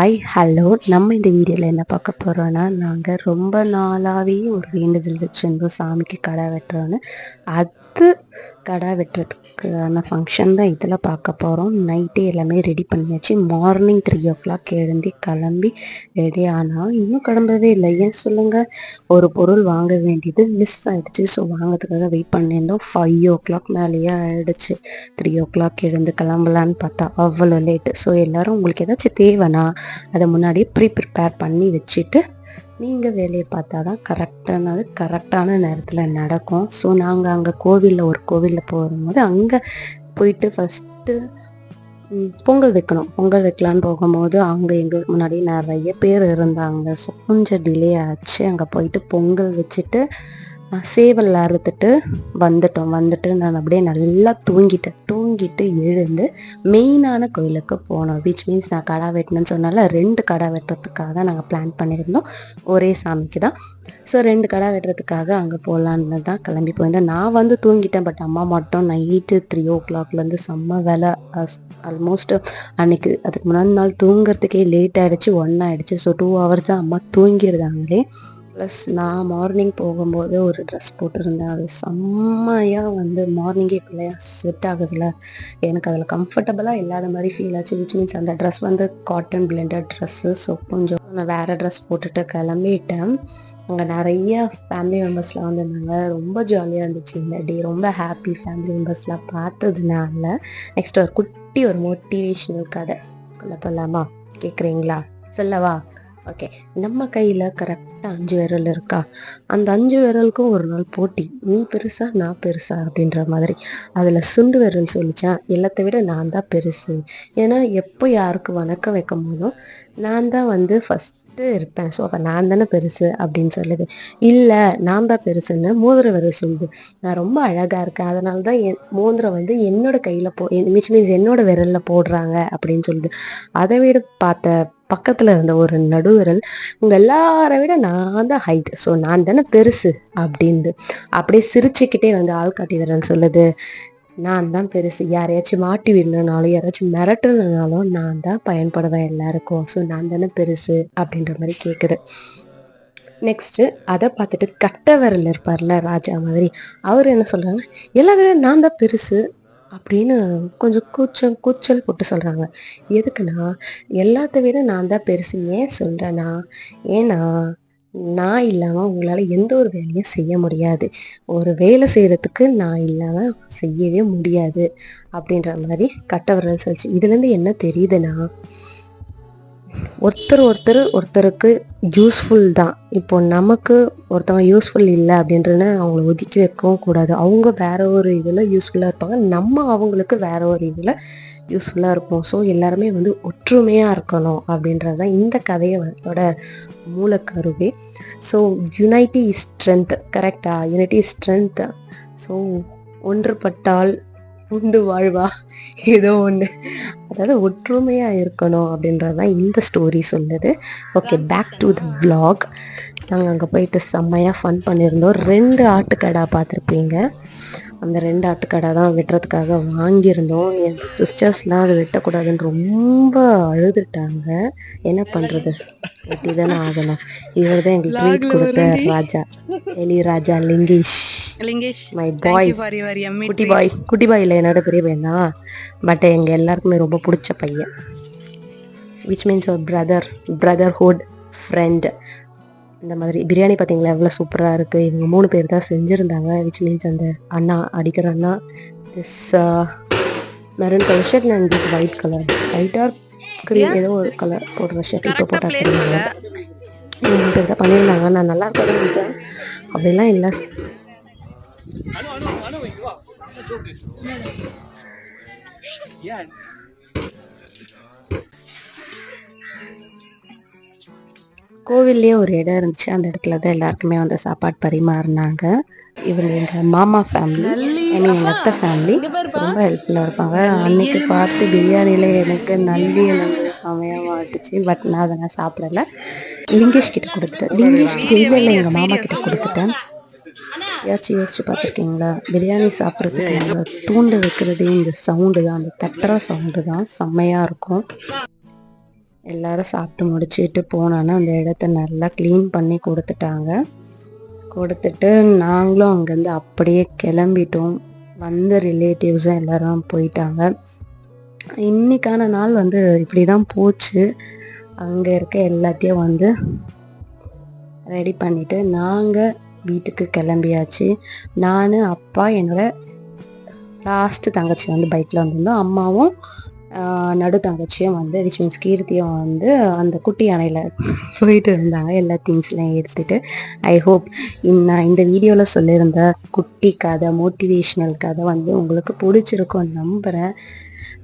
Hi hello நம்ம இந்த வீடியோவில் என்ன பார்க்க போகிறோன்னா நாங்கள் ரொம்ப நாளாகவே ஒரு வேண்டுதல் வச்சுருந்தோம் சாமிக்கு கடை வெட்டுறோன்னு அது கடை வெட்டுறதுக்கான ஃபங்க்ஷன் தான் இதில் பார்க்க போகிறோம் நைட்டே எல்லாமே ரெடி பண்ணியாச்சு. மார்னிங் த்ரீ ஓ கிளாக் எழுந்தி கிளம்பி ரெடி ஆனால் இன்னும் கிளம்பவே இல்லை. ஏன் சொல்லுங்கள் ஒரு பொருள் வாங்க வேண்டியது மிஸ் ஆகிடுச்சு ஸோ வாங்கிறதுக்காக வெயிட் பண்ணியிருந்தோம். ஃபைவ் ஓ கிளாக் மேலேயே ஆகிடுச்சு த்ரீ ஓ கிளாக் எழுந்து கிளம்பலான்னு பார்த்தா அவ்வளோ லேட்டு ஸோ எல்லோரும் உங்களுக்கு ஏதாச்சும் தேவைன்னா அதை முன்னாடியே ப்ரீ ப்ரிப்பேர் பண்ணி வச்சுட்டு நீங்கள் வேலையை பார்த்தா தான் கரெக்டானது கரெக்டான நேரத்தில் நடக்கும். ஸோ நாங்கள் அங்கே கோவிலில் ஒரு கோவிலில் போகும்போது அங்கே போயிட்டு ஃபஸ்ட்டு பொங்கல் வைக்கணும். பொங்கல் வைக்கலான்னு போகும்போது அங்கே எங்களுக்கு முன்னாடி நிறைய பேர் இருந்தாங்க. ஸோ கொஞ்சம் டிலே ஆச்சு. அங்கே போயிட்டு பொங்கல் வச்சுட்டு சேவல் அறுத்துட்டு வந்துட்டோம். வந்துட்டு நான் அப்படியே நல்லா தூங்கிட்டேன். தூங்கிட்டு எழுந்து மெயினான கோயிலுக்கு போனோம். விச் மீன்ஸ் நான் கடா வெட்டினேன்னு சொன்னால ரெண்டு கடா வெட்டுறதுக்காக தான் நாங்கள் பிளான் பண்ணியிருந்தோம். ஒரே சாமிக்கு தான். ஸோ ரெண்டு கடா வெட்டுறதுக்காக அங்கே போகலான்னு தான் கிளம்பி போயிருந்தேன். நான் வந்து தூங்கிட்டேன் பட் அம்மா மட்டும் நைட்டு த்ரீ ஓ கிளாக்லேருந்து செம்ம வேலை. ஆல்மோஸ்ட் அன்னைக்கு அதுக்கு முன்னாடி நாள் தூங்குறதுக்கே லேட் ஆகிடுச்சு ஒன் ஆகிடுச்சு ஸோ டூ ஹவர்ஸ் தான் அம்மா தூங்கிடுதாங்களே ப்ளஸ் நான் மார்னிங் போகும்போது ஒரு ட்ரெஸ் போட்டிருந்தேன். அது செம்மையாக வந்து மார்னிங்கே இப்போலையா செட் ஆகுதுல்ல எனக்கு அதில் கம்ஃபர்டபுளாக இல்லாத மாதிரி ஃபீல் ஆச்சு. விச் மீன்ஸ் அந்த ட்ரெஸ் வந்து காட்டன் பிளெண்டட் ட்ரெஸ்ஸு ஸோ கொஞ்சம் நான் வேறு ட்ரெஸ் போட்டுட்டு கிளம்பிட்டேன். அங்கே நிறைய ஃபேமிலி மெம்பர்ஸ்லாம் வந்திருந்தாங்க. ரொம்ப ஜாலியாக இருந்துச்சு இந்த டே ரொம்ப ஹாப்பி ஃபேமிலி மெம்பர்ஸ்லாம் பார்த்ததுனால நெக்ஸ்ட் ஒரு குட்டி ஒரு மோட்டிவேஷ்னல் கதை. போகலாமா கேட்குறீங்களா சொல்லவா? ஓகே நம்ம கையில் கரெக்ட் கரெக்டாக அஞ்சு விரல் இருக்கா? அந்த அஞ்சு விரலுக்கும் ஒரு நாள் போட்டி. நீ பெருசா நான் பெருசா அப்படின்ற மாதிரி. அதில் சுண்டு விரல் சொல்லிச்சா எல்லாத்தை விட நான் தான் பெருசு. ஏன்னா எப்போ யாருக்கு வணக்கம் வைக்கும் போதும் நான் தான் வந்து ஃபஸ்ட் இருப்பேன். ஸோ அப்போ நான் தானே பெருசு அப்படின்னு சொல்லுது. இல்லை நான் தான் பெருசுன்னு மோதிர விரல் சொல்லுது. நான் ரொம்ப அழகாக இருக்கேன். அதனால தான் என் மோதிரம் வந்து என்னோட கையில் போ மிச் மீன்ஸ் என்னோட விரலில் போடுறாங்க அப்படின்னு சொல்லுது. அதை விட பார்த்த பக்கத்தில் இருந்த ஒரு நடுவிரல் உங்கள் எல்லாரை விட நான் தான் ஹைட் ஸோ நான் தானே பெருசு அப்படின்ட்டு அப்படியே சிரிச்சுக்கிட்டே வந்து ஆள்காட்டி விரல் சொல்லுது. நான் தான் பெருசு. யாரையாச்சும் மாட்டி விடணுனாலும் யாராச்சும் மிரட்டுறதுனாலும் நான் தான் பயன்படுவேன் எல்லாருக்கும். ஸோ நான் தானே பெருசு அப்படின்ற மாதிரி கேட்குது நெக்ஸ்ட்டு அதை பார்த்துட்டு கட்டவரில் இருப்பார்ல ராஜா மாதிரி. அவர் என்ன சொல்கிறாங்க எல்லாரும் நான் தான் பெருசு அப்படின்னு கொஞ்சம் கூச்சம் கூச்சல் போட்டு சொல்கிறாங்க எதுக்குன்னா எல்லாத்த விட நான் தான் பெருசு. ஏன் சொல்கிறேன்னா ஏன்னா நான் இல்லாமல் உங்களால் எந்த ஒரு வேலையும் செய்ய முடியாது. ஒரு வேலை செய்கிறதுக்கு நான் இல்லாமல் செய்யவே முடியாது. அப்படின்ற மாதிரி கட்டவர்கள் சொல்லிச்சு. இதுலேருந்து என்ன தெரியுதுன்னா ஒருத்தர் ஒருத்தர் ஒருத்தருக்கு யூஸ்ஃபுல் தான். இப்போ நமக்கு ஒருத்தவங்க யூஸ்ஃபுல் இல்லை அப்படின்றன அவங்கள ஒதுக்கி வைக்கவும் கூடாது. அவங்க வேற ஒரு இதில் யூஸ்ஃபுல்லாக இருப்பாங்க. நம்ம அவங்களுக்கு வேற ஒரு இதில் யூஸ்ஃபுல்லாக இருக்கும் ஸோ எல்லாருமே வந்து ஒற்றுமையாக இருக்கணும் அப்படின்றது தான் இந்த கதையோட மூலக்கருவே ஸோ யுனைட்டி இஸ் ஸ்ட்ரென்த் கரெக்டாக யுனைட்டி இஸ் ஸ்ட்ரென்த் ஸோ ஒன்றுபட்டால் உண்டு வாழ்வா? ஏதோ ஒன்று அதாவது ஒற்றுமையாக இருக்கணும் அப்படின்றது தான் இந்த ஸ்டோரி சொல்லுது. Okay back to the blog நாங்கள் அங்கே போயிட்டு செம்மையாக ஃபன் பண்ணியிருந்தோம். ரெண்டு ஆட்டுக்கடா பார்த்துருப்பீங்க. அந்த ரெண்டு ஆட்டுக்கடை தான் வெட்டுறதுக்காக வாங்கியிருந்தோம். என் சிஸ்டர்ஸ்லாம் அதை வெட்டக்கூடாதுன்னு ரொம்ப அழுதுட்டாங்க. என்ன பண்ணுறது வெட்டி தானே ஆகணும். இவர் தான் எங்களுக்கு ட்ரீட் கொடுத்த ராஜா. எலி ராஜா லிங்கேஷ். லிங்கேஷ் மை பாய் குட்டி பாய் குட்டி பாய் இல்லை என்னோட பெரிய பையன் தான். பட் எங்கள் எல்லாருக்குமே ரொம்ப பிடிச்ச பையன். விச் மீன்ஸ் ஒரு பிரதர் பிரதர்ஹுட் ஃப்ரெண்ட் இந்த மாதிரி பிரியாணி பார்த்தீங்களா எவ்வளோ சூப்பராக இருக்குது இவங்க மூணு பேர் தான் செஞ்சுருந்தாங்க. விச் மீன்ஸ் அந்த அண்ணா அடிக்கிற அண்ணா this maroon colour shirt and this white colour ஒயிட்டாக க்ரீம் ஏதோ ஒரு கலர் போடுற ஷர்ட் இப்போ போட்டால் மூணு பேர் தான் பண்ணியிருந்தாங்க. நான் நல்லா இருக்காது நினச்சேன். அப்படிலாம் இல்லை. கோவில்லே ஒரு இடம் இருந்துச்சு. அந்த இடத்துல தான் எல்லாருக்குமே வந்து சாப்பாடு பரிமாறினாங்க. இவங்க எங்கள் மாமா ஃபேமிலி ஏன்னா எங்கள் அத்தை ஃபேமிலி ரொம்ப ஹெல்ப்ஃபுல்லாக இருப்பாங்க. அன்னைக்கு பார்த்து பிரியாணியில் எனக்கு நல்லி எனக்கு செமையாக மாட்டுச்சு பட் நான் அதை நான் சாப்பிடல. லிங்கேஷ் கிட்ட கொடுத்துட்டேன். லிங்கேஷ் கிட்ட இல்லை எங்கள் மாமா கிட்ட கொடுத்துட்டேன். யோசிச்சு யோசிச்சு பார்த்துருக்கீங்களா? பிரியாணி சாப்பிட்றதுக்கு அந்த தூண்டு வைக்கிறது இந்த சவுண்டு தான். அந்த தட்டுற சவுண்டு தான். செம்மையாக இருக்கும். எல்லாரும் சாப்பிட்டு முடிச்சிட்டு போனோன்னா அந்த இடத்த நல்லா க்ளீன் பண்ணி கொடுத்துட்டாங்க. கொடுத்துட்டு நாங்களும் அங்கேருந்து அப்படியே கிளம்பிட்டோம். வந்த ரிலேட்டிவ்ஸும் எல்லாரும் போயிட்டாங்க. இன்னைக்கான நாள் வந்து இப்படி தான் போச்சு. அங்கே இருக்க எல்லாத்தையும் வந்து ரெடி பண்ணிவிட்டு நாங்கள் வீட்டுக்கு கிளம்பியாச்சு. நான் அப்பா என்னோட லாஸ்ட்டு தங்கச்சி வந்து பைக்கில் வந்திருந்தோம். அம்மாவும் நடு தங்கச்சியும் வந்து விச் மீன்ஸ் கீர்த்தியும் வந்து அந்த குட்டி யானையில் போயிட்டு இருந்தாங்க. எல்லா திங்ஸ்லாம் எடுத்துகிட்டு ஐ ஹோப் நான் இந்த வீடியோவில் சொல்லியிருந்த குட்டி கதை மோட்டிவேஷ்னல் கதை வந்து உங்களுக்கு பிடிச்சிருக்கும் நம்புகிறேன்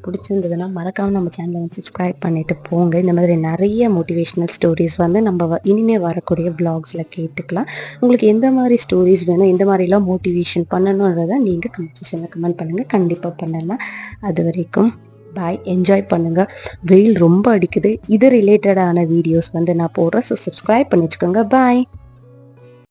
பிடிச்சிருந்ததுன்னா மறக்காமல் நம்ம சேனலை வந்து சப்ஸ்கிரைப் பண்ணிட்டு போங்க. இந்த மாதிரி நிறைய மோட்டிவேஷ்னல் ஸ்டோரிஸ் வந்து நம்ம வ- இனிமே வரக்கூடிய பிளாக்ஸில் கேட்டுக்கலாம். உங்களுக்கு எந்த மாதிரி ஸ்டோரிஸ் வேணும் எந்த மாதிரிலாம் மோட்டிவேஷன் பண்ணணுன்றதை நீங்கள் கமெண்ட் செஷனில் கமெண்ட் பண்ணுங்கள் கண்டிப்பாக பண்ணலாம். அது வரைக்கும் பாய் என்ஜாய் பண்ணுங்கள் வெயில் ரொம்ப அடிக்குது. இது ரிலேட்டடான வீடியோஸ் வந்து நான் போடுறேன். ஸோ சப்ஸ்கிரைப் பண்ணி வச்சுக்கோங்க. பாய்